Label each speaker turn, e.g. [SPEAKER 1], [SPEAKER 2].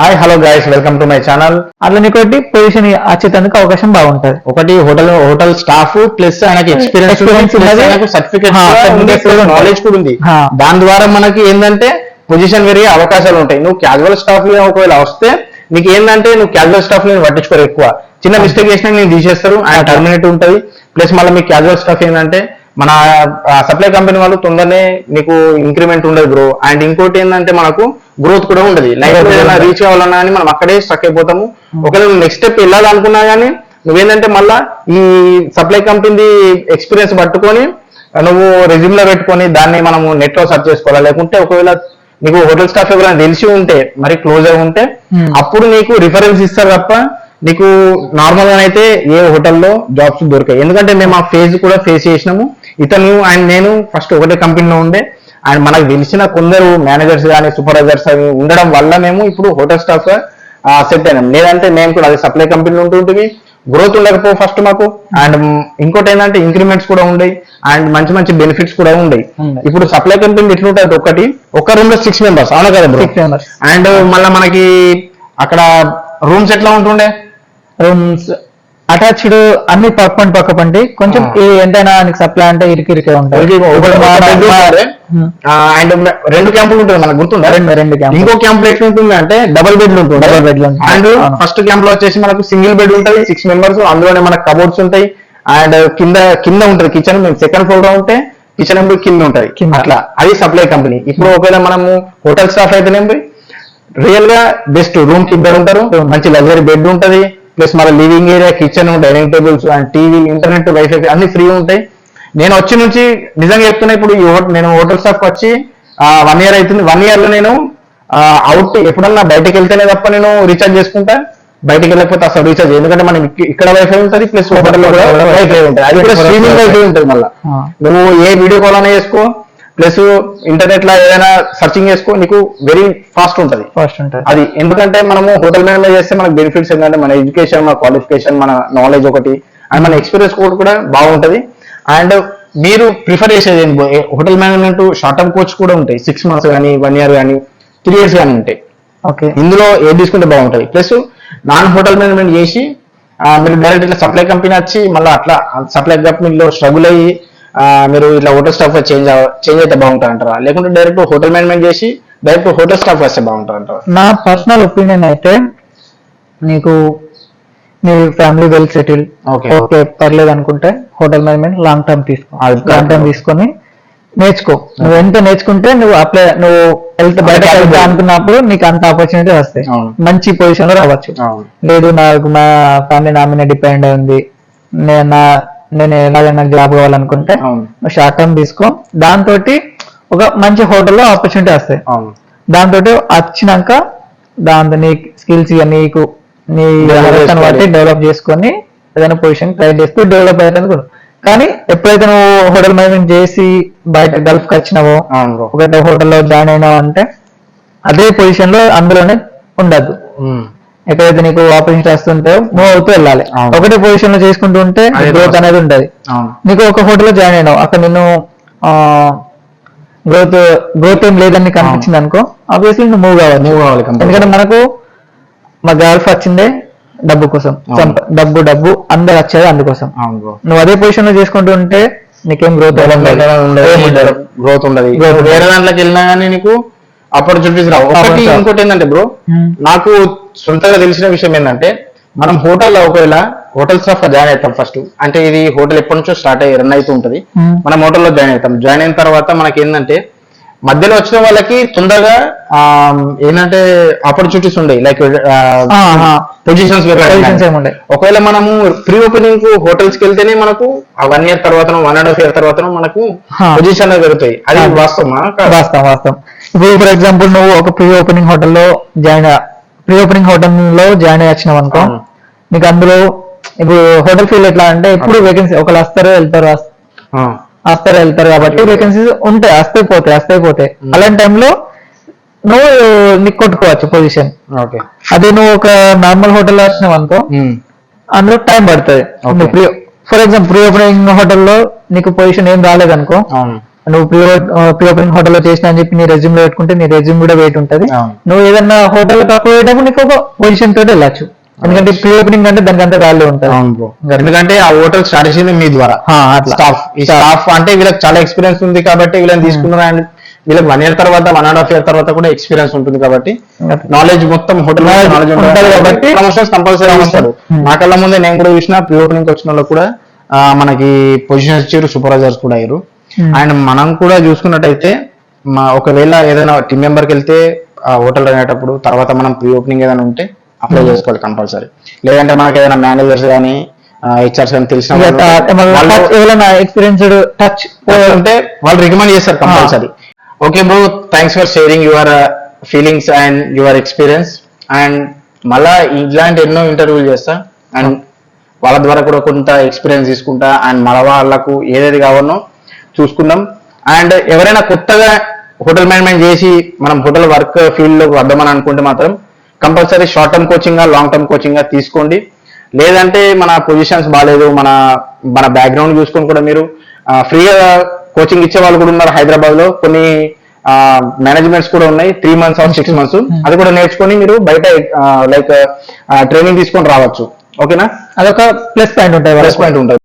[SPEAKER 1] Hi hello guys welcome to my channel
[SPEAKER 2] అట్లా నీకోటి position వచ్చేందుకు అవకాశం బాగుంటది.
[SPEAKER 1] ఒకటి హోటల్ హోటల్ స్టాఫ్ ప్లస్ ఆయనకి ఎక్స్పీరియన్స్. సర్టిఫికేట్. నాలెడ్జ్ కూడా ఉంది. దాని ద్వారా మనకి ఏంటంటే పొజిషన్ పెరిగే అవకాశాలు ఉంటాయి. నువ్వు క్యాజువల్ స్టాఫ్ ఒకవేళ వస్తే నీకు ఏంటంటే నువ్వు క్యాజువల్ స్టాఫ్ నేను పట్టించుకోరు ఎక్కువ. చిన్న మిస్టేక్ చేసినా నేను తీసేస్తారు. ఆయన టర్మినేట్ ఉంటుంది. ప్లస్ మళ్ళీ మీ క్యాజువల్ స్టాఫ్ ఏంటంటే మన సప్లై కంపెనీ వాళ్ళు తొందరనే నీకు ఇంక్రిమెంట్ ఉండదు బ్రో అండ్ ఇంకోటి ఏంటంటే మనకు గ్రోత్ కూడా ఉండదు. లైఫ్ రీచ్ కావాలన్నా కానీ మనం అక్కడే స్టక్ అయిపోతాము. ఒకవేళ నెక్స్ట్ స్టెప్ వెళ్ళాలనుకున్నా కానీ నువ్వేంటంటే మళ్ళా ఈ సప్లై కంపెనీ ఎక్స్పీరియన్స్ పట్టుకొని నువ్వు రెజ్యూమ్లో పెట్టుకొని దాన్ని మనము నెట్లో సెర్చ్ చేసుకోవాలి? లేకుంటే ఒకవేళ నీకు హోటల్ స్టాఫ్ ఎవరైనా తెలిసి ఉంటే మరి క్లోజ్ అయి ఉంటే
[SPEAKER 2] Hmm.
[SPEAKER 1] అప్పుడు నీకు రిఫరెన్స్ ఇస్తారు తప్ప నీకు నార్మల్గా అయితే ఏ హోటల్లో జాబ్స్ దొరికాయి ఎందుకంటే మేము ఆ ఫేజ్ కూడా ఫేస్ చేసినాము. ఇతను అండ్ నేను ఫస్ట్ ఒకటే కంపెనీలో ఉండే. అండ్ మనకు తెలిసిన కొందరు మేనేజర్స్ కానీ సూపర్వైజర్స్ అవి ఉండడం వల్ల మేము ఇప్పుడు హోటల్ స్టాఫ్ సెట్ అయినాం. లేదంటే మేము కూడా అది సప్లై కంపెనీలో ఉంటుంటివి గ్రోత్ ఉండకపో ఫస్ట్ మాకు. అండ్ ఇంకోటి ఏంటంటే ఇంక్రిమెంట్స్ కూడా ఉండయి. అండ్ మంచి మంచి బెనిఫిట్స్ కూడా
[SPEAKER 2] ఉన్నాయి.
[SPEAKER 1] ఇప్పుడు సప్లై కంపెనీ ఎట్లుంటుంది ఒకటి ఒక రూమ్లో సిక్స్ మెంబర్స్ అవునా కదా బ్రో
[SPEAKER 2] సిక్స్ మెంబర్స్
[SPEAKER 1] అండ్ మళ్ళీ మనకి అక్కడ రూమ్స్ ఎట్లా ఉంటుండే?
[SPEAKER 2] రూమ్స్ అటాచ్డ్ అన్ని పక్క పంటి పక్క పంటి కొంచెం ఎంతైనా సప్లై అంటే ఇరికి ఇరికే ఉంటాయి.
[SPEAKER 1] అండ్ రెండు క్యాంపులు ఉంటుంది? మనకు గుర్తుందా?
[SPEAKER 2] రెండు రెండు క్యాంప్
[SPEAKER 1] ఇంకో క్యాంప్ ఎట్లా ఉంటుంది అంటే డబుల్ బెడ్ ఉంటుంది?
[SPEAKER 2] Double bed లు ఉంటాయి.
[SPEAKER 1] అండ్. ఫస్ట్ క్యాంప్లో వచ్చేసి మనకు సింగిల్ బెడ్ ఉంటుంది సిక్స్ మెంబర్స్ అందులోనే మనకు కబోర్డ్స్ ఉంటాయి. అండ్ కింద కింద ఉంటుంది కిచెన్ మేము సెకండ్ ఫ్లోర్లో ఉంటే కిచెన్ ఏమో కింద ఉంటది
[SPEAKER 2] కింద.
[SPEAKER 1] అట్లా. అది సప్లై కంపెనీ ఇప్పుడు ఒకవేళ మనము హోటల్ స్టాఫ్ అయితేనేమి రియల్గా బెస్ట్ రూమ్కి ఇద్దరు ఉంటారు మంచి లగ్జరీ బెడ్ ఉంటది. ప్లస్ మన living area kitchen dining tables and TV internet WiFi అన్ని ఫ్రీ ఉంటాయి. నేను వచ్చి నుంచి నిజంగా చెప్తున్నా ఇప్పుడు నేను హోటల్ స్టాఫ్ వచ్చి వన్ ఇయర్ అవుతుంది వన్ ఇయర్లో నేను అవుట్ ఎప్పుడన్నా బయటకు వెళ్తేనే తప్ప నేను రీఛార్జ్ చేసుకుంటా. బయటకు వెళ్ళకపోతే అసలు రీఛార్జ్ ఎందుకంటే మనం ఇక్క- ఇక్కడ వైఫై ఉంటుంది ప్లస్ హోటల్లో కూడా వైఫై ఉంటుంది. అది కూడా స్ట్రీమింగ్ వైఫై. ఉంటుంది మళ్ళీ. నువ్వు ఏ వీడియో కాల్ అయినా చేసుకో. ప్లస్ ఇంటర్నెట్లో ఏదైనా సర్చింగ్ చేసుకో నీకు వెరీ ఫాస్ట్ ఉంటుంది.
[SPEAKER 2] ఫస్ట్ ఉంటుంది.
[SPEAKER 1] అది ఎందుకంటే మనము హోటల్ మేనేజ్మెంట్ చేస్తే మనకు బెనిఫిట్స్ ఏంటంటే మన ఎడ్యుకేషన్ మన క్వాలిఫికేషన్ మన నాలెడ్జ్ ఒకటి అండ్ మన ఎక్స్పీరియన్స్ కోడ్ కూడా బాగుంటది. అండ్ మీరు ప్రిఫర్ చేసేది ఏంటి? Hotel management short term coach కూడా ఉంటాయి. సిక్స్ మంత్స్ కానీ వన్ ఇయర్ కానీ త్రీ ఇయర్స్ కానీ ఉంటాయి.
[SPEAKER 2] ఓకే.
[SPEAKER 1] ఇందులో ఏది తీసుకుంటే బాగుంటది? ప్లస్ నాన్ హోటల్ మేనేజ్మెంట్ చేసి మీరు డైరెక్ట్ ఇట్లా సప్లై కంపెనీ వచ్చి మళ్ళీ అట్లా సప్లై కంపెనీలో స్ట్రగుల్ అయ్యి మీరు ఇట్లా హోటల్ స్టాఫ్ చేంజ్ చేంజ్ అయితే బాగుంటుంది అంటారా లేకుంటే డైరెక్ట్ హోటల్ మేనేజ్మెంట్ చేసి డైరెక్ట్ హోటల్ స్టాఫ్ వస్తే బాగుంటుంది అంటారా
[SPEAKER 2] నా పర్సనల్ ఒపీనియన్ అయితే నీకు నీ ఫ్యామిలీ వెల్ సెటిల్. ఓకే పర్లేదు అనుకుంటే హోటల్ మేనేజ్మెంట్ లాంగ్ టర్మ్ తీసుకో. లాంగ్ టర్మ్ తీసుకొని నేర్చుకో. నువ్వు ఎంత నేర్చుకుంటే నువ్వు అప్లై నువ్వు వెళ్తే బయట. వెళ్తా అనుకున్నప్పుడు నీకు అంత ఆపర్చునిటీ వస్తాయి. మంచి పొజిషన్లో రావచ్చు. లేదు నాకు మా ఫ్యామిలీ నా మీద డిపెండ్ ఉంది. నేను నా నేను ఎలాగైనా జాబ్ కావాలనుకుంటే నువ్వు షార్ట్ టర్మ్ తీసుకో. దాంతో ఒక మంచి హోటల్లో ఆపర్చునిటీ వస్తాయి. దాంతో వచ్చినాక దాంతో నీ స్కిల్స్ నీకు నీ బట్టి. డెవలప్ చేసుకొని ఏదైనా పొజిషన్ ట్రై చేస్తూ డెవలప్ అయ్యేది కూడా. కానీ ఎప్పుడైతే నువ్వు హోటల్ మేనేజ్మెంట్ చేసి బయట గల్ఫ్కి వచ్చినావో ఒకటే హోటల్లో జాయిన్ అయినావు అంటే అదే పొజిషన్లో అందులోనే ఉండద్దు. ఎక్కడైతే నీకు ఆపర్చునిటీ వస్తుంటే మూవ్ అవుతూ వెళ్ళాలి. ఒకటే పొజిషన్లో చేసుకుంటూ ఉంటే గ్రోత్. అనేది ఉంటది నీకు ఒక హోటల్లో జాయిన్ అయినావు. అక్కడ నిన్ను గ్రోత్ గ్రోత్ ఏం లేదని నీకు అనిపించింది అనుకో ఆబ్వియస్లీ నువ్వు మూవ్ కావాలి
[SPEAKER 1] మూవ్ కావాలి.
[SPEAKER 2] ఎందుకంటే మనకు మా గల్ఫ్ వచ్చిందే డబ్బు కోసం. డబ్బు డబ్బు అందరు వచ్చేది అందుకోసం. నువ్వు అదే పొజిషన్లో చేసుకుంటూ ఉంటే నీకేం గ్రోత్
[SPEAKER 1] గ్రోత్ ఉండదు. వేరే దాంట్లోకి వెళ్ళినా కానీ నీకు ఆపర్చునిటీస్ రావు. ఒకటి. ఇంకోటి ఏంటంటే బ్రో నాకు సొంతగా తెలిసిన విషయం ఏంటంటే మనం హోటల్లో ఒకవేళ హోటల్ స్టాఫ్ జాయిన్ అవుతాం ఫస్ట్ అంటే ఇది హోటల్ ఎప్పటి నుంచో స్టార్ట్ అయ్యి రన్ అవుతూ ఉంటది. మనం హోటల్లో జాయిన్ అవుతాం. జాయిన్ అయిన తర్వాత మనకి ఏంటంటే మధ్యలో వచ్చిన వాళ్ళకి తొందరగా ఆ, ఏంటంటే ఆపర్చునిటీస్ ఉండయి లైక్ పొజిషన్స్ ఒకవేళ మనము ప్రీ ఓపెనింగ్ హోటల్స్కి వెళ్తేనే మనకు ఆ వన్ ఇయర్ తర్వాత వన్ అండ్ హాఫ్ ఇయర్ తర్వాత మనకు. పొజిషన్ పెరుగుతాయి అది. వాస్తవమా? కాదా?
[SPEAKER 2] వాస్తవం వాస్తవం. ఇప్పుడు ఫర్ ఎగ్జాంపుల్ నువ్వు ఒక ప్రీ ఓపెనింగ్ హోటల్లో జాయిన్ ప్రీ ఓపెనింగ్ హోటల్లో జాయిన్ అయ్యి వచ్చినావు అనుకో. నీకు అందులో ఇప్పుడు హోటల్ ఫీల్డ్ ఎట్లా అంటే ఎప్పుడు వేకెన్సీ ఒకళ్ళు వస్తారు వెళ్తారు వస్తారు వెళ్తారు కాబట్టి వేకెన్సీస్ ఉంటాయి వస్తాయి పోతాయి వస్తాయి పోతాయి. అలాంటి టైంలో నువ్వు నీకు కొట్టుకోవచ్చు పొజిషన్
[SPEAKER 1] ఓకే.
[SPEAKER 2] అదే నువ్వు ఒక నార్మల్ హోటల్లో వచ్చినావు అనుకో అందులో టైం పడుతుంది. ఫర్ ఎగ్జాంపుల్ ప్రీ ఓపెనింగ్ హోటల్లో నీకు పొజిషన్ ఏం రాలేదనుకో నువ్వు ప్రీ ప్రీ ఓపెనింగ్ హోటల్లో చేసిన అని చెప్పి నీ రెజ్యూమ్లో పెట్టుకుంటే నీ రెజ్యూమ్ కూడా వెయిట్ ఉంటది. నువ్వు ఏదన్నా హోటల్ కాకపోయేటప్పుడు నీకు ఒక పొజిషన్ తోటి వెళ్ళచ్చు. ఎందుకంటే ప్రీ ఓపెనింగ్ అంటే దానికి అంత వాల్యూ ఉంటుంది.
[SPEAKER 1] ఎందుకంటే ఆ హోటల్ స్టార్ట్ చేసింది మీ ద్వారా. స్టాఫ్ ఈ స్టాఫ్ అంటే వీళ్ళకి చాలా ఎక్స్పీరియన్స్ ఉంది కాబట్టి వీళ్ళని తీసుకున్నారు అండ్ వీళ్ళకి వన్ ఇయర్ తర్వాత వన్ అండ్ హాఫ్ ఇయర్ తర్వాత కూడా ఎక్స్పీరియన్స్ ఉంటుంది కాబట్టి నాలెడ్జ్ మొత్తం హోటల్ నాలెడ్జ్ ఉంటుంది కాబట్టి ప్రమోషన్స్ కంపల్సరీ
[SPEAKER 2] Hmm.
[SPEAKER 1] నా కళ్ళ ముందే నేను కూడా చూసిన ప్రీ ఓపెనింగ్ వచ్చిన వాళ్ళకి కూడా మనకి పొజిషన్స్ ఇచ్చారు సూపర్వైజర్స్ కూడా అయ్యారు.
[SPEAKER 2] Hmm.
[SPEAKER 1] అండ్ మనం కూడా చూసుకున్నట్టయితే మా ఒకవేళ ఏదైనా టీం మెంబర్కి వెళ్తే ఆ హోటల్ అనేటప్పుడు తర్వాత మనం ప్రీ ఓపెనింగ్ ఏదైనా ఉంటే అప్లై చేసుకోవాలి కంపల్సరీ లేదంటే మనకి ఏదైనా మేనేజర్స్ కానీ హెచ్ఆర్స్ కానీ తెలిసిన
[SPEAKER 2] ఎక్స్పీరియన్స్డ్ టచ్
[SPEAKER 1] ఉంటే వాళ్ళు రికమెండ్ చేస్తారు compulsory okay bro thanks for sharing your feelings and your experience and మళ్ళా ఇట్లాంటి ఎన్నో ఇంటర్వ్యూలు చేస్తా. అండ్ వాళ్ళ ద్వారా కూడా కొంత ఎక్స్పీరియన్స్ తీసుకుంటా. అండ్ మన వాళ్ళకు ఏదేది కావాలో చూసుకుందాం అండ్ ఎవరైనా కొత్తగా హోటల్ మేనేజ్మెంట్ చేసి మనం హోటల్ వర్క్ ఫీల్డ్లోకి వద్దామని అనుకుంటే మాత్రం compulsory short term coaching long term coaching తీసుకోండి. లేదంటే మన పొజిషన్స్ బాగాలేదు మన మన బ్యాక్గ్రౌండ్ చూసుకొని కూడా మీరు ఫ్రీగా కోచింగ్ ఇచ్చే వాళ్ళు కూడా ఉన్నారు హైదరాబాద్లో కొన్ని మేనేజ్మెంట్స్ కూడా ఉన్నాయి three months or six months అది కూడా నేర్చుకొని మీరు బయట లైక్ ట్రైనింగ్ తీసుకొని రావచ్చు. ఓకేనా?
[SPEAKER 2] అదొక ప్లస్ పాయింట్ ఉంటుంది
[SPEAKER 1] ప్లస్. పాయింట్ ఉంటుంది